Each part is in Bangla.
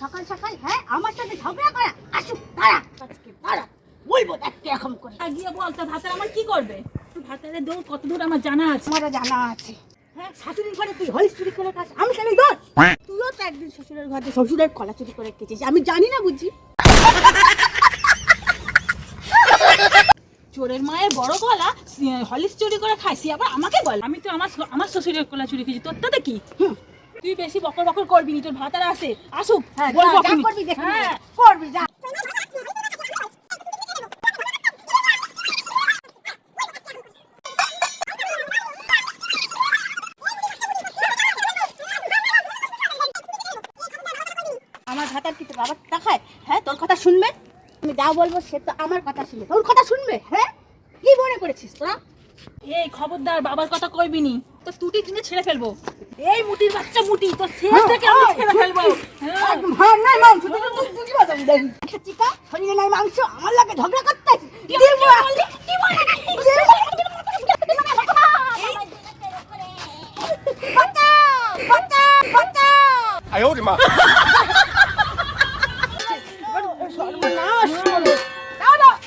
সকাল সকাল হ্যাঁ আমার সাথে ঝগড়া করা আসুক দাঁড়া আজকে দাঁড়া বলব দেখ কীরকম করে। আর গিয়ে বল তোর ভাতার আমার কি করবে? তোর ভাতারের দৌড় কত দূর আমার জানা আছে? আমারও জানা আছে। হ্যাঁ শাশুড়ির ঘরে তুই হলি চুরি করে খাস আমি কেন দোষ। তুইও তো একদিন শ্বশুরের ঘরে শ্বশুরের কলা চুরি করে খেয়েছিস আমি জানি না বুঝি। চোরের মায়ের বড় গলা হলিস চুরি করে সে আবার আমাকে বল। আমি তো আমার আমার শ্বশুরের কলা চুরি খেয়েছি তোর তাতে কি? হুম। তুই বেশি বকর বকর করবি নি তোর ভাতার আছে। আসুক হ্যাঁ করবি দেখবি হ্যাঁ। করবি যা। আমার ভাতার কি তোর বাবার দেখায় হ্যাঁ? তোর কথা শুনবে? আমি যা বলব সে তো আমার কথা শুনবে। তোর কথা শুনবে হ্যাঁ? কি মনে করেছিস তোরা? এই খবরদার বাবার কথা কইবি নি। তো তুটি দিনে ছেড়ে ফেলব। এই মুটির বাচ্চা মুটি তো শেষ থেকে আমি হ্যাঁ, ছেড়ে ফেলব। হ্যাঁ, হ্যাঁ। একদম নাই মাংস তুই তুই বুঝি দেন চিকা শরীরে নাই মাংস আমার লাগে ঝগড়া করতে কি বলি কি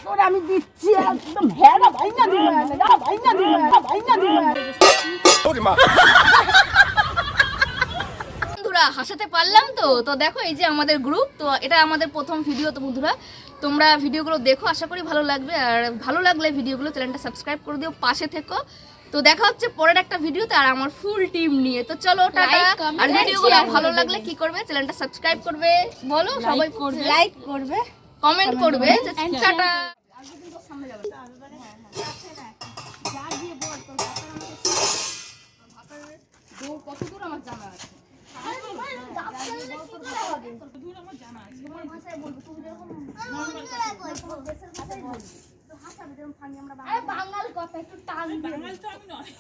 ওরে আমি দিচ্ছি একদম ভেড়া ভাইনা দিল না ভাইনা দিল না ভাইনা দিল। মা। বন্ধুরা হাসাতে পারলাম তো? তো দেখো এই যে আমাদের গ্রুপ তো এটা আমাদের প্রথম ভিডিও তো বন্ধুরা। তোমরা ভিডিওগুলো দেখো আশা করি ভালো লাগবে। আর ভালো লাগলে ভিডিওগুলো চ্যানেলটা সাবস্ক্রাইব করে দিও পাশে থেকো। তো দেখা হচ্ছে পরের একটা ভিডিওতে আর আমার ফুল টিম নিয়ে। তো চলো টাটা। আর ভিডিওগুলো ভালো লাগলে কি করবে? চ্যানেলটা সাবস্ক্রাইব করবে। বলো সবাই করবে। লাইক করবে। কমেন্ট করবে। টাটা। আমার জানা আছে। বাঙাল কথা একটু টান বাঙাল তো আমি নয়।